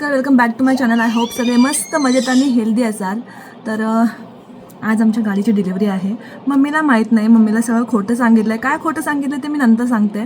नमस्कार welcome back to my channel I hope सगळे मस्त मजेत आणि हेल्दी असाल. तर आज आमच्या गाडीची डिलिव्हरी आहे. मम्मीला माहीत नाही मम्मीला सगळं खोटं सांगितलं आहे काय खोटं सांगितलं ते मी नंतर सांगते.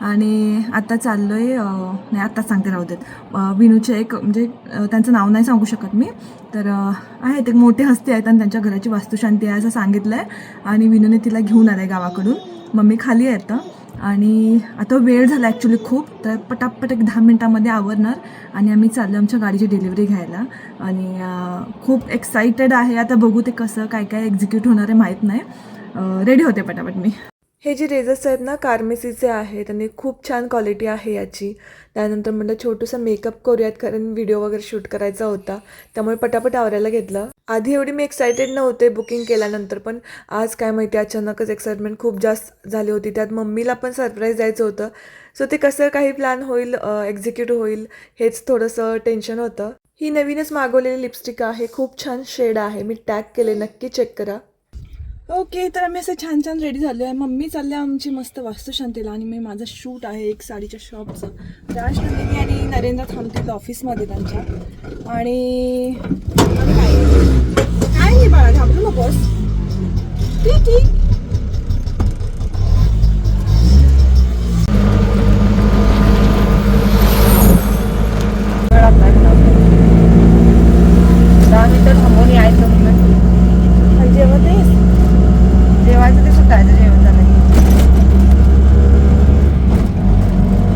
आणि आत्ता चाललो आहे नाही आत्ताच सांगते राहू देत. विनूचे एक म्हणजे त्यांचं नाव नाही सांगू शकत मी. तर आहेत एक मोठे हस्ते आहेत आणि त्यांच्या घराची वास्तुशांती आहे असं सांगितलं आहे आणि विनूने तिला घेऊन आलं आहे गावाकडून. मम्मी खाली आहे आता. आणि आता वेळ झाला ॲक्च्युली खूप तर पटापट एक दहा मिनटामध्ये आवरणार आणि आम्ही चाललो आमच्या गाडीची डिलिव्हरी घ्यायला. आणि खूप एक्साइटेड आहे. आता बघू ते कसं काय काय एक्झिक्यूट होणार आहे माहीत नाही. रेडी होते पटापट मी. हे जे रेझर्स आहेत ना कार्मेसीचे आहेत आणि खूप छान क्वालिटी आहे याची. त्यानंतर म्हटलं छोटंसं मेकअप करूयात कारण व्हिडिओ वगैरे शूट करायचा होता. त्यामुळे पटापट आवरायला घेतलं. आधी एवढी मी एक्सायटेड नव्हते बुकिंग केल्यानंतर पण आज काय माहिती अचानकच एक्साइटमेंट खूप जास्त झाली होती. त्यात मम्मीला पण सरप्राईज द्यायचं होतं. सो ते कसं काही प्लॅन होईल एक्झिक्यूट होईल हेच थोडंसं टेन्शन होतं. ही नवीनच मागवलेली लिपस्टिक आहे. खूप छान शेड आहे. मी टॅग केले. नक्की चेक करा. ओके तर आम्ही असं छान छान रेडी झालो आहे मम्मी चालल्या आमची मस्त वास्तुशांतीला आणि मी माझं शूट आहे एक साडीच्या शॉपचं राज नंदिनी आणि नरेंद्र थांबतील ऑफिसमध्ये त्यांच्या. आणि काय? काय नाही बाळा घाबरू नकोस. ठीक ठीक दहा मिनिटं थांबून यायचं म्हणून आणि जेवण तेच जेवायचं ते सुटायचं जेवण झालं की.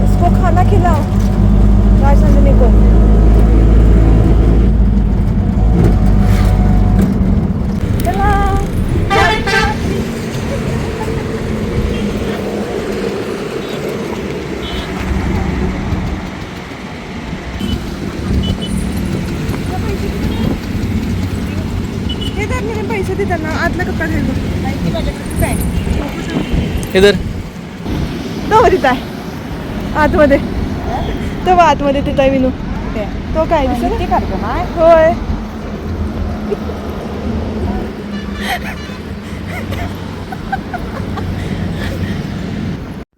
इसको खाना खिलाओ राज नंदिनी को चला हे तर मेरे पैसे दे त्यांना आतला कपडा इधर. तो आहे. आतमध्ये. तो आतमध्ये तिथं आहे विनू. तो काय दिसत? ते कार्यक्रम आहे? होय.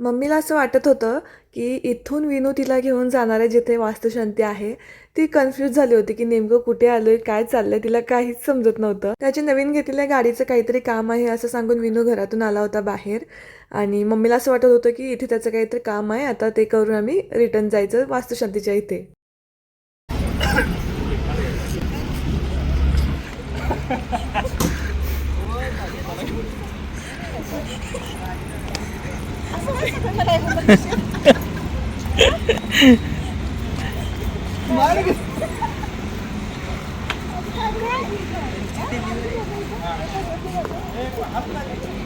मम्मीला असं वाटत होतं की इथून विनू तिला घेऊन जाणार आहे जिथे वास्तुशांती आहे ती कन्फ्यूज झाली होती की नेमकं कुठे आलोय काय चाललंय तिला काहीच समजत नव्हतं. त्याची नवीन घेतलेल्या गाडीचं काहीतरी काम आहे असं सांगून विनू घरातून आला होता बाहेर. आणि मम्मीला असं वाटत होतं की इथे त्याचं काहीतरी काम आहे आता ते करून आम्ही रिटर्न जायचं वास्तुशांतीच्या इथे.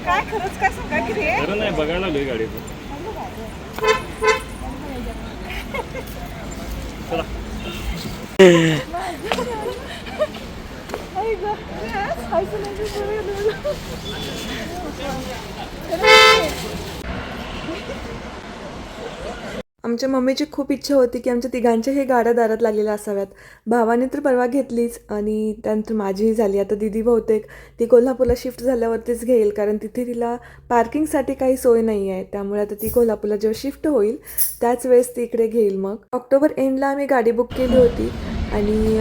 काय खरंच काय सांगा की रे? खरं नाही बघायला लागलोय गाडीचं आमच्या मम्मीची खूप इच्छा होती की आमच्या तिघांच्या हे गाड्या दारात लागलेल्या असाव्यात. भावाने तर परवा घेतलीच आणि त्यानंतर माझीही झाली. आता दिदी बहुतेक ती कोल्हापूरला शिफ्ट झाल्यावरतीच घेईल कारण तिथे तिला पार्किंगसाठी काही सोय नाही आहे. त्यामुळे आता ती कोल्हापूरला जेव्हा शिफ्ट होईल त्याच वेळेस ती इकडे घेईल मग. ऑक्टोबर एंडला आम्ही गाडी बुक केली होती. आणि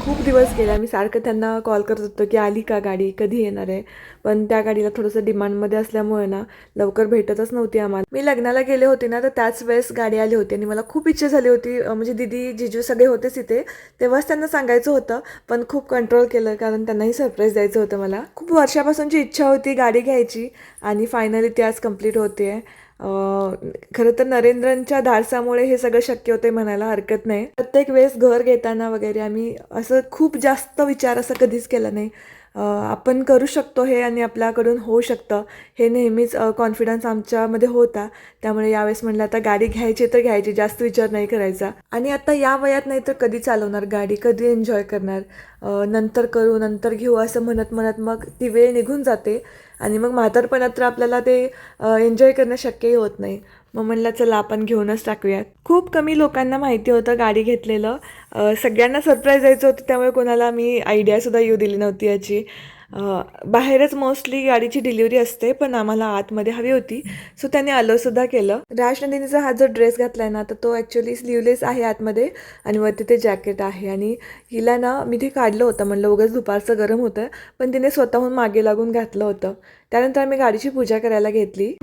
खूप दिवस गेले आम्ही सारखं त्यांना कॉल करत होतो की आली का गाडी? कधी येणार आहे? पण त्या गाडीला थोडंसं डिमांडमध्ये असल्यामुळे ना लवकर भेटतच नव्हती आम्हाला. मी लग्नाला गेले होते ना तर त्याच वेळेस गाडी आली होती आणि मला खूप इच्छा झाली होती म्हणजे दिदी जिजू सगळे होतेच इथे तेव्हाच त्यांना सांगायचं होतं पण खूप कंट्रोल केलं कारण त्यांनाही सरप्राईज द्यायचं होतं मला. खूप वर्षापासूनची इच्छा होती गाडी घ्यायची आणि फायनली ती आज कंप्लीट होते आहे खरं तर नरेंद्रांच्या धाडसामुळे हे सगळं शक्य होते म्हणायला हरकत नाही. प्रत्येक वेळेस घर घेताना वगैरे आम्ही असं खूप जास्त विचार असं कधीच केला नाही. आपण करू शकतो हे आणि आपल्याकडून होऊ शकतं. हे नेहमीच कॉन्फिडन्स आमच्यामध्ये होता. त्यामुळे यावेळेस म्हणलं आता गाडी घ्यायची तर घ्यायची जास्त विचार नाही करायचा. आणि आता या वयात नाही तर कधी चालवणार गाडी कधी एन्जॉय करणार? नंतर करू नंतर घेऊ असं म्हणत म्हणत मग ती वेळ निघून जाते. आणि मग म्हातारपणात तर आपल्याला ते एन्जॉय करणं शक्यही होत नाही. मग म्हणलं चला आपण घेऊनच टाकूयात. खूप कमी लोकांना माहिती होतं गाडी घेतलेलं. सगळ्यांना सरप्राईज द्यायचं होतं त्यामुळे कोणाला मी आयडियासुद्धा येऊ दिली नव्हती याची. बाहेरच मोस्टली गाडीची डिलिव्हरी असते पण आम्हाला आतमध्ये हवी होती. सो त्याने अलोसुद्धा केलं. राजनंदिनीचा हा जो ड्रेस घातला आहे ना तर तो ॲक्च्युली स्लीवलेस आहे आतमध्ये आणि वरती ते जॅकेट आहे. आणि हिला ना मी ते काढलं होतं. म्हणलं उगाच दुपारचं गरम होतं पण तिने स्वतःहून मागे लागून घातलं होतं. त्यानंतर आम्ही गाडीची पूजा करायला घेतली.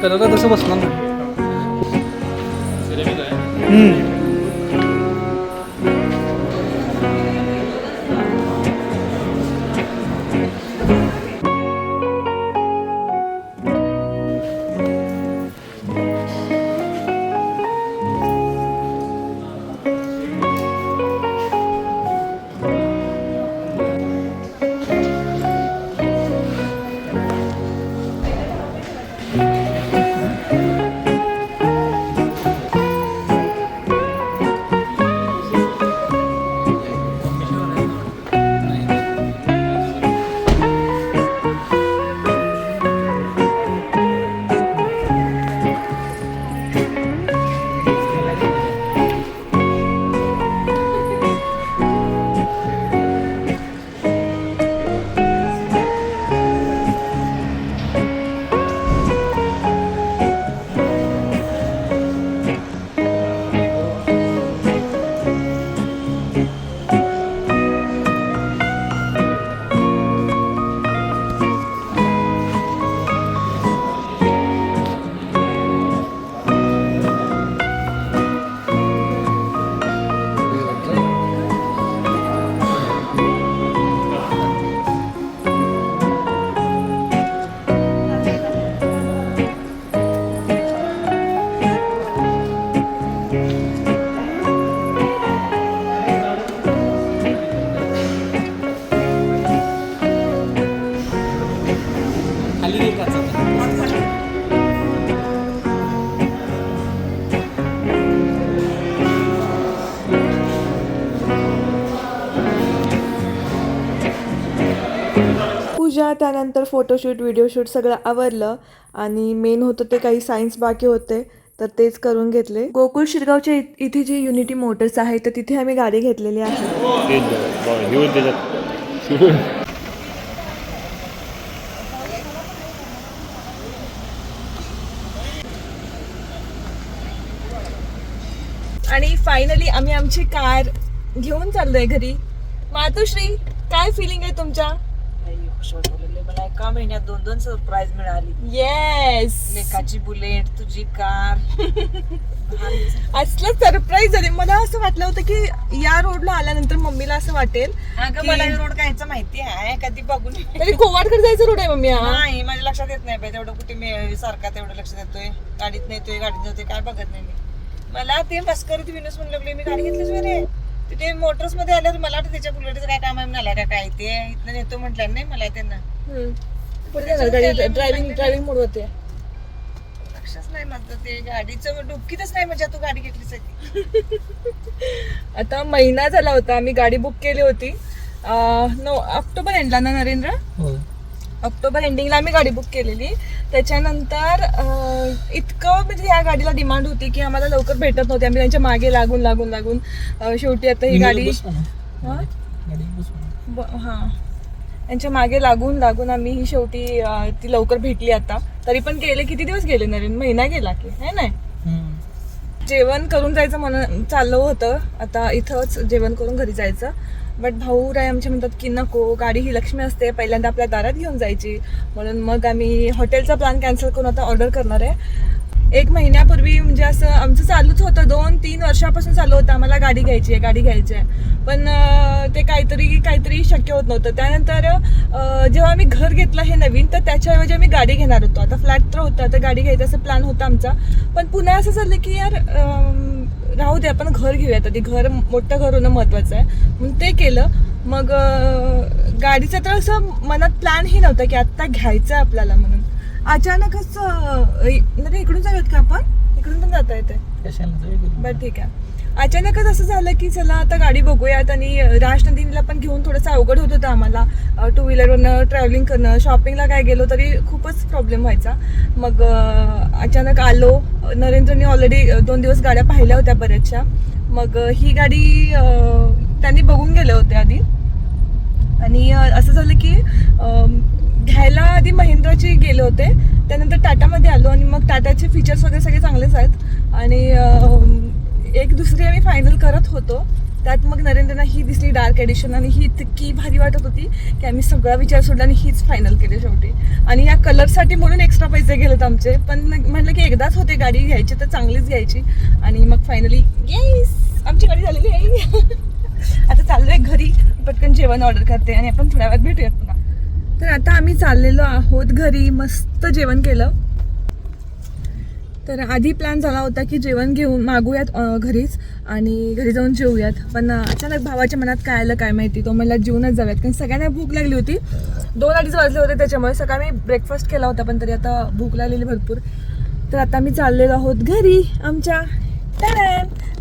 नाही कलर तसं बसणार नाही. त्यानंतर फोटोशूट व्हिडिओशूट सगळं आवरलं आणि मेन होतं ते काही सायन्स बाकी होते तर तेच करून घेतले. गोकुळ शिरगावच्या इथे जी युनिटी मोटर्स आहे तर तिथे आम्ही गाडी घेतलेली आहे. आणि फायनली आम्ही आमची कार घेऊन चाललोय घरी. मातोश्री काय फिलिंग आहे तुमच्या? एका महिन्यात दोन दोन सरप्राईज मिळाली. येस लेकाची बुलेट तुझी कार. असलं सरप्राईज झाले मला असं वाटलं होतं की या रोडला आल्यानंतर मम्मीला असं वाटेल अगं की- मला रोड कायचं माहिती आहे. कधी बघून तरी कोवाडकडे जायचं रोड आहे मम्मी हा? नाही माझ्या लक्षात येत नाही बाई तेवढं कुठे मी सारखा तेवढं लक्षात येतोय गाडीत नेतोय गाडीत नेतोय काय बघत नाही मी. मला ते मस्करीत विनोस म्हणून लागले मी गाडी घेतलीच बरे तिथे मोटर्समध्ये आल्यावर मला वाटतं त्याच्या बुलेटचं काय काम आहे म्हणाला का काय ते? इथनं नेतो म्हटलं नाही मला त्यांना ड्रायव्हिंग ड्रायव्हिंग मोड होते लक्षच नाही माझं ते. गाडीचं डुबकीतच नाही म्हणजे तू गाडी ती आता महिना झाला होता. आम्ही गाडी बुक केली होती. अं, नो ऑक्टोबर एंडला ना नरेंद्र? हो ऑक्टोबर एंडिंगला आम्ही गाडी बुक केलेली. त्याच्यानंतर इतकं म्हणजे या गाडीला डिमांड होती की आम्हाला लवकर भेटत नव्हती. आम्ही त्यांच्या मागे लागून लागून लागून शेवटी आता ही गाडी. हा? यांच्या मागे लागून लागून आम्ही ही शेवटी अं, ती लवकर भेटली आता. तरी पण गेले किती दिवस गेले नरेन महिना गेला की है नाही. जेवण करून जायचं म्हणून चाललं होतं. आता इथंच जेवण करून घरी जायचं. बट भाऊ राय आमचे म्हणतात की नको गाडी ही लक्ष्मी असते. पहिल्यांदा आपल्या दारात घेऊन जायची. म्हणून मग आम्ही हॉटेलचा प्लॅन कॅन्सल करून आता ऑर्डर करणार आहे. एक महिन्यापूर्वी म्हणजे असं आमचं चालूच होतं. दोन तीन वर्षापासून चालू होतं. आम्हाला गाडी घ्यायची आहे गाडी घ्यायची आहे. पण ते काहीतरी काहीतरी शक्य होत नव्हतं. त्यानंतर जेव्हा आम्ही घर घेतलं हे नवीन तर त्याच्याऐवजी आम्ही गाडी घेणार होतो. आता फ्लॅट तर होता तर गाडी घ्यायचा असं प्लॅन होता आमचा. पण पुन्हा असं झालं की यार राहू दे आपण घर घेऊयात. आधी घर मोठं घर होणं महत्त्वाचं आहे. म्हणून ते केलं. मग गाडीचं तर असं मनात प्लॅनही नव्हता की आत्ता घ्यायचं आहे आपल्याला म्हणून. अचानकच नाही इकडून जाऊयात का आपण? इकडून पण जाता येते? बरं ठीक आहे. अचानकच असं झालं की चला आता गाडी बघूयात आणि राजनंदिनीला पण घेऊन थोडंसं अवघड होत होतं आम्हाला. टू व्हीलरवरनं ट्रॅव्हलिंग करणं शॉपिंगला काय गेलो तरी खूपच प्रॉब्लेम व्हायचा. मग अचानक आलो. नरेंद्रने ऑलरेडी दोन दिवस गाड्या पाहिल्या होत्या बऱ्याचशा. मग ही गाडी त्यांनी बघून गेले होते आधी. आणि असं झालं की घ्यायला आधी महिंद्राची गेले होते. त्यानंतर टाटामध्ये आलो आणि मग टाटाचे फीचर्स वगैरे सगळे चांगलेच आहेत. आणि एक दुसरी आम्ही फायनल करत होतो. त्यात मग नरेंद्रना ही दिसली डार्क एडिशन आणि ही इतकी भारी वाटत होती की आम्ही सगळा विचार सोडला आणि हीच फायनल केली शेवटी. आणि या कलरसाठी म्हणून एक्स्ट्रा पैसे गेलेत आमचे. पण म्हटलं की एकदाच होते गाडी घ्यायची तर चांगलीच घ्यायची. आणि मग फायनली येस आमची गाडी झालेली आहे. आता चाललोय घरी. पटकन जेवण ऑर्डर करते आणि आपण थोड्या वेळात भेटूयात पुन्हा. तर आता आम्ही चाललेलो आहोत घरी मस्त जेवण केलं. तर आधी प्लॅन झाला होता की जेवण घेऊन मागूयात घरीच आणि घरी जाऊन जेवूयात. पण अचानक भावाच्या मनात काय आलं काय माहिती तो मला जेवूनच जाऊयात. कारण सगळ्यांना भूक लागली होती. दोन अडीच वाजले होते त्याच्यामुळे सकाळी मी ब्रेकफास्ट केला होता पण तरी आता भूक लागलेली भरपूर. तर आता आम्ही चाललेलो आहोत घरी आमच्या.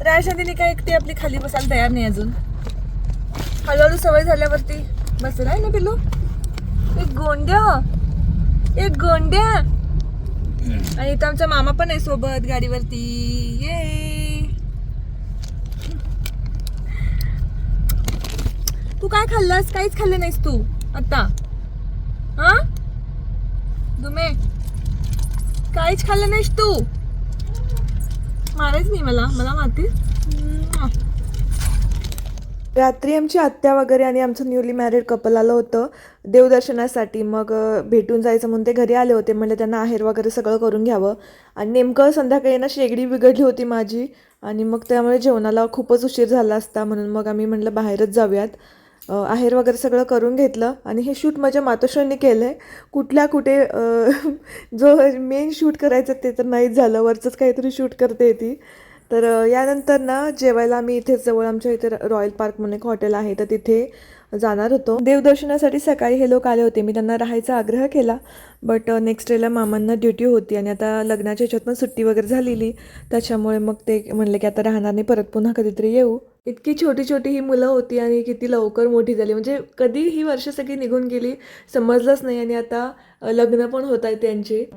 राशादीने काय एकटी आपली खाली बसायला तयार नाही अजून. हळूहळू सवय झाल्यावरती बसेल आहे ना पिल्लू. गोंड्या. एक गोंड्या. आणि इथं आमचा मामा पण आहे सोबत गाडीवरती. ये. तू काय खाल्लास? काहीच खाल्लं नाहीस तू. आता. हा? दुमे. काहीच खाल्लं नाहीस तू. मारायच नाही मला. मला मारतीस? रात्री आमची आत्या वगैरे आणि आमचं न्यूली मॅरिड कपल आलं होतं. देवदर्शनासाठी. मग भेटून जायचं म्हणून ते घरी आले होते. म्हणजे त्यांना आहेर वगैरे सगळं करून घ्यावं. आणि नेमकं संध्याकाळी ना शेगडी बिघडली होती माझी. आणि मग त्यामुळे जेवणाला खूपच उशीर झाला असता. म्हणून मग आम्ही म्हणलं बाहेरच जाऊयात. आहेर वगैरे सगळं करून घेतलं. आणि हे शूट माझ्या मातोश्रींनी केलं आहे कुठल्या कुठे जो मेन शूट करायचं ते तर नाहीच झालं. वरचंच काहीतरी शूट करते ती. तर यानंतर ना जेवायला आम्ही इथेच जवळ आमच्या इथे रॉयल पार्क म्हणून एक हॉटेल आहे. तर तिथे जाणार होतो. देवदर्शनासाठी सकाळी हे लोक आले होते. मी त्यांना राहायचा आग्रह केला. बट नेक्स्ट डेला मामांना ड्युटी होती आणि आता लग्नाच्या ह्याच्यात पण सुट्टी वगैरे झालेली. त्याच्यामुळे मग ते म्हणले की आता राहणार नाही परत पुन्हा कधीतरी येऊ. इतकी छोटी छोटी ही मुलं होती आणि किती लवकर मोठी झाली. म्हणजे कधी ही वर्ष सगळी निघून गेली समजलंच नाही. आणि आता लग्न पण होत आहे त्यांचे.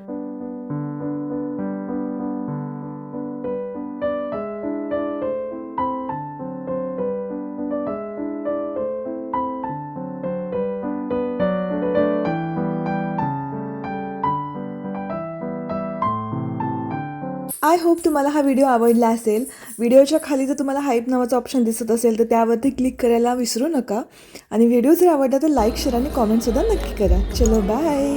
आय होप तुम्हाला हा व्हिडिओ आवडला असेल. व्हिडिओच्या खाली जर तुम्हाला हाईप नावाचं ऑप्शन दिसत असेल तर त्यावरती क्लिक करायला विसरू नका. आणि व्हिडिओ जर आवडला तर लाईक शेअर आणि कॉमेंटसुद्धा नक्की करा. चलो बाय